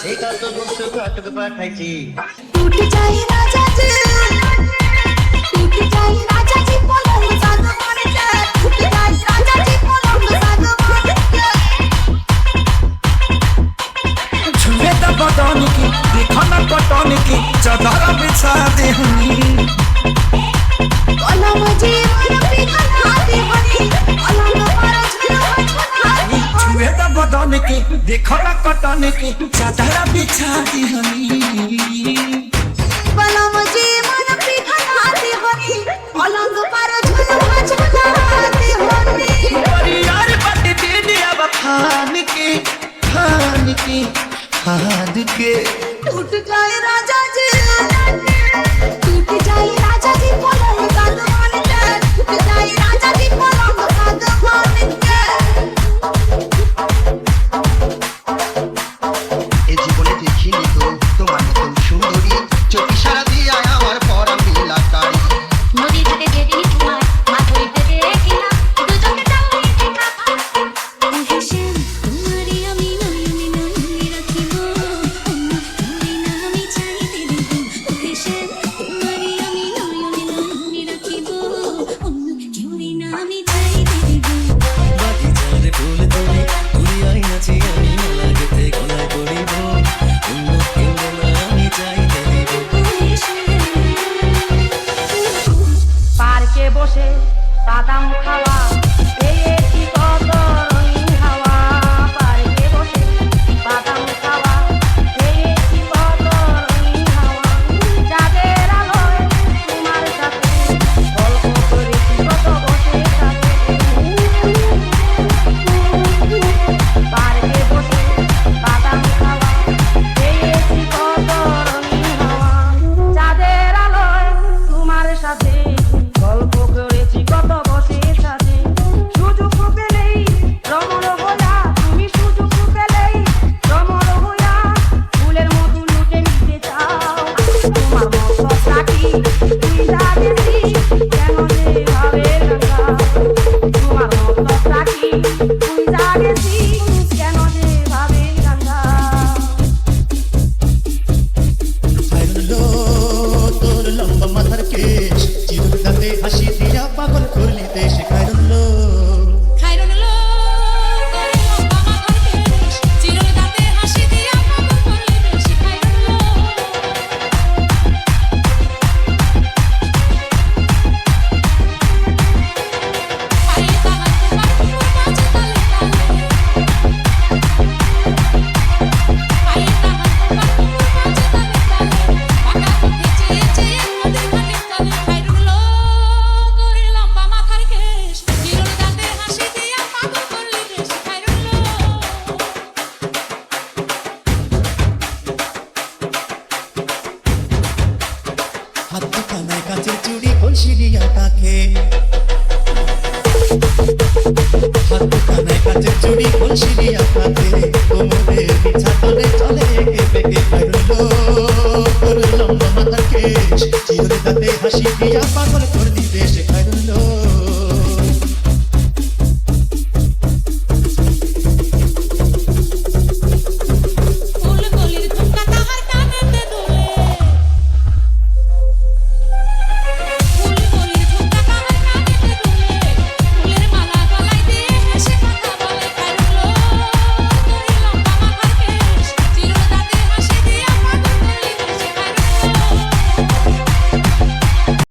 কাছে কত বস্তু কটক পাঠাইছি। টুটি চাই রাজা জি টুটি চাই রাজা জি পলঙ্গ জাদু পটনিকি চদর বিছা দেহুন कटन के देखो ना कटन के चादरा बिछा दी हनी। पलम जी मन पिघला दे हनी पलंग पर झुलवा झुलवा दे हनी। परियार बट दिन अब खान के खान के खान के। टूट जाए राजा जी। Pois talking gente... প্রিয়াটাকে হাত কানে কাছে চুরি কলসি দিয়া কাছে তোমাদের বিছাতনে চলে কেঁপে কেঁপে রইল তোর লম্বা মাথার কেশ চিরদাতে হাসি দিয়া পাগল করে দিবে সে